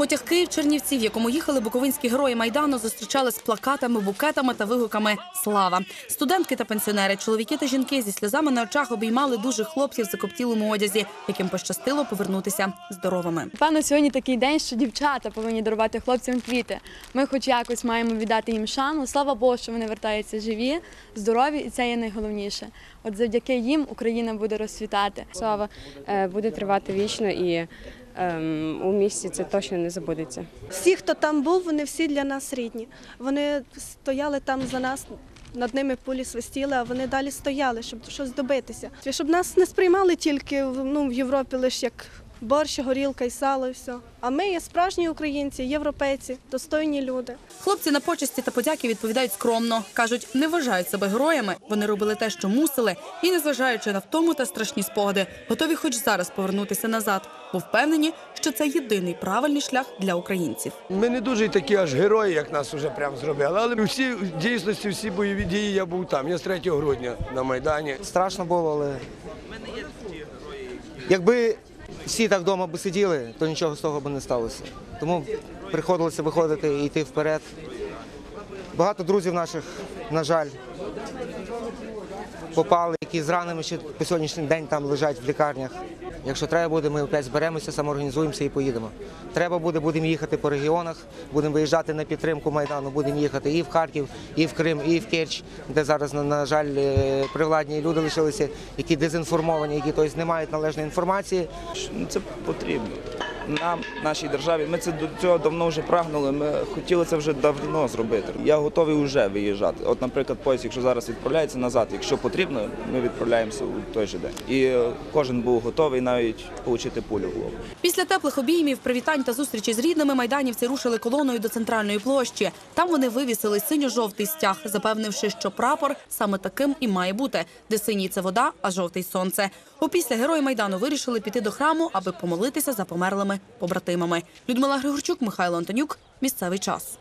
Потяг Київ Чернівці, в якому їхали буковинські герої майдану, зустрічали з плакатами, букетами та вигуками Слава. Студентки та пенсіонери, чоловіки та жінки зі сльозами на очах обіймали дужих хлопців в закоптілому одязі, яким пощастило повернутися здоровими. Певно, сьогодні такий день, що дівчата повинні дарувати хлопцям квіти. Ми, хоч якось, маємо віддати їм шану. Слава Богу, що вони вертаються живі, здорові, і це є найголовніше. От завдяки їм Україна буде розцвітати. Слава е, буде тривати вічно і у місті це точно не забудеться. Всі, хто там був, вони всі для нас рідні. Вони стояли там за нас, над ними пулі свистіли, а вони далі стояли, щоб щось добитися. Щоб нас не сприймали тільки ну, в Європі лише як борщ, горілка і сало, і все. А ми є справжні українці, європейці, достойні люди. Хлопці на почесті та подяки відповідають скромно. кажуть, не вважають себе героями. Вони робили те, що мусили, і незважаючи на втому та страшні спогади, готові хоч зараз повернутися назад, бо впевнені, що це єдиний правильний шлях для українців. Ми не дуже такі аж герої, як нас вже прям зробили. Але всі в дійсності, всі бойові дії я був там. Я з 3 грудня на Майдані. Страшно було, але якби всі так вдома би сиділи, то нічого з того би не сталося. Тому приходилося виходити і йти вперед. Багато друзів наших, на жаль, попали, які зранені ще по сьогоднішній день там лежать в лікарнях. Якщо треба буде, ми опять зберемося, самоорганізуємося і поїдемо. Треба буде, будемо їхати по регіонах, будемо виїжджати на підтримку Майдану, будемо їхати і в Харків, і в Крим, і в Керч, де зараз, на, на жаль, е, привладні люди лишилися, які дезінформовані, які тобто, не мають належної інформації. Ну, Це потрібно. Нам, нашій державі, ми це до цього давно вже прагнули. Ми хотіли це вже давно зробити. Я готовий вже виїжджати. От, наприклад, поїзд, якщо зараз відправляється назад, якщо потрібно, ми відправляємося у той же день. І кожен був готовий навіть отримати пулю в голову. Після теплих обіймів, привітань та зустрічі з рідними майданівці рушили колоною до центральної площі. Там вони вивісили синьо-жовтий стяг, запевнивши, що прапор саме таким і має бути, де синій це вода, а жовтий сонце. Опісля герої майдану вирішили піти до храму, аби помолитися за померлими побратимами. Людмила Григорчук, Михайло Антонюк. Місцевий час.